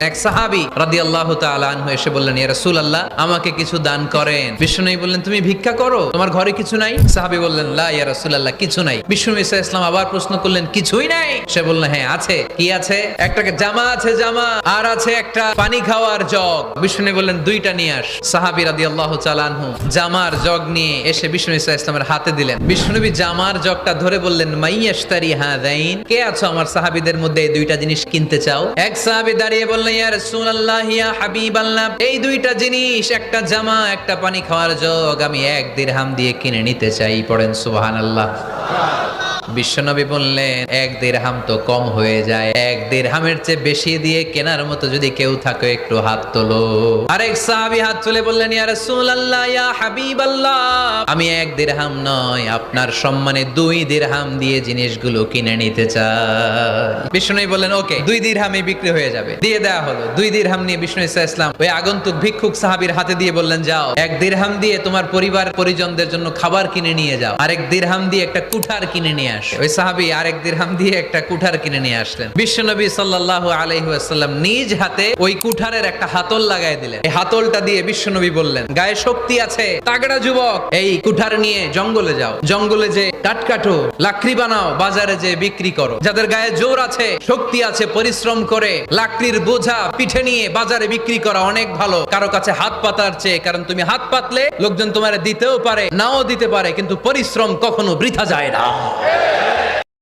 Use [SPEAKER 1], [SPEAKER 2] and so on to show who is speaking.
[SPEAKER 1] এক সাহাবি তাআলা আনহু এসে বললেন, ইয়া রাসূলুল্লাহ, আমাকে কিছু দান করেন। বিষ্ণুনবী বললেন, তুমি ভিক্ষা করো? তোমার ঘরে কিছু নাই? সাহাবী বললেন, লা রাসূলুল্লাহ, কিছু নাই। বিষ্ণু ঈসা ইসলাম আবার প্রশ্ন করলেন, কিছুই নাই? সে বলল হ্যাঁ আছে। কি আছে? একটা জামা আছে, জামা। আর আছে একটা পানি খাওয়ার জগ। বিষ্ণু বললেন, দুইটা নিয়ে আস। সাহাবী রাদিয়াল্লাহু তাআলা আনহু জামার জগ নিয়ে এসে বিষ্ণু ঈসা ইসলামের হাতে দিলেন। বিষ্ণুনবী জামার জগটা ধরে বললেন, মাইয়াশতারি হাদাইন। কে আছো আমার সাহাবীদের মধ্যে এই দুইটা জিনিস কিনতে চাও? এক সাহাবী দাঁড়িয়ে বললেন ইয়া রাসূলুল্লাহ, ইয়া হাবিবাল্লাহ। এই দুইটা জিনিস, একটা জামা, একটা পানি খাওয়ার জগ আমি এক দিরহাম দিয়ে কিনে নিতে চাই, পড়েন সুবহানাল্লাহ। বিশ্বনবী বললেন, এক দেড়হাম তো কম হয়ে যায়। এক দেড়হামের চেয়ে বেশি দিয়ে কেনার মতো যদি কেউ থাকে, একটু হাত তোলো। আরেক সাহাবী হাত তুলে বললেন আমি এক দেড়হাম নয়, আপনার সম্মানে দুই দেড়হাম দিয়ে জিনিসগুলো কিনে নিতে চাই। বিষ্ণু বললেন, ওকে, দুই দিরহামে বিক্রি হয়ে যাবে। দিয়ে দেওয়া হলো। দুই দিরহাম নিয়ে বিষ্ণু ইসা ইসলাম ওই আগন্তুক ভিক্ষুক সাহাবীর হাতে দিয়ে বললেন, যাও, এক দিরহাম দিয়ে তোমার পরিবার পরিজনদের জন্য খাবার কিনে নিয়ে যাও। আরেক দিরহাম দিয়ে একটা কুঠার কিনে নিয়ে আসে। ওই সাহাবী আরেক দিরহাম দিয়ে একটা কুঠার কিনে নিয়ে আসলেন। বিশ্বনবী সাল্লাল্লাহু আলাইহি ওয়াসাল্লাম নিজ হাতে ওই কুঠারের একটা হাতল লাগাই দিলেন। এই হাতলটা দিয়ে বিশ্বনবী বললেন, গায়ে শক্তি আছে, তাগড়া যুবক, এই কুঠার নিয়ে জঙ্গলে যাও। জঙ্গলে যে কাঠ কাটো, লাকড়ি বানাও, বাজারে যে বিক্রি করো। যাদের গায়ে জোর আছে, শক্তি আছে, পরিশ্রম করে, লাকড়ির বোঝা পিঠে নিয়ে বাজারে বিক্রি করা অনেক ভালো। কারও কাছে হাত পাতার চেয়ে, কারণ তুমি হাত পাতলে, লোকজন তোমার দিতেও পারে, নাও দিতে পারে, কিন্তু পরিশ্রম কখনো বৃথা যায় না। Yeah.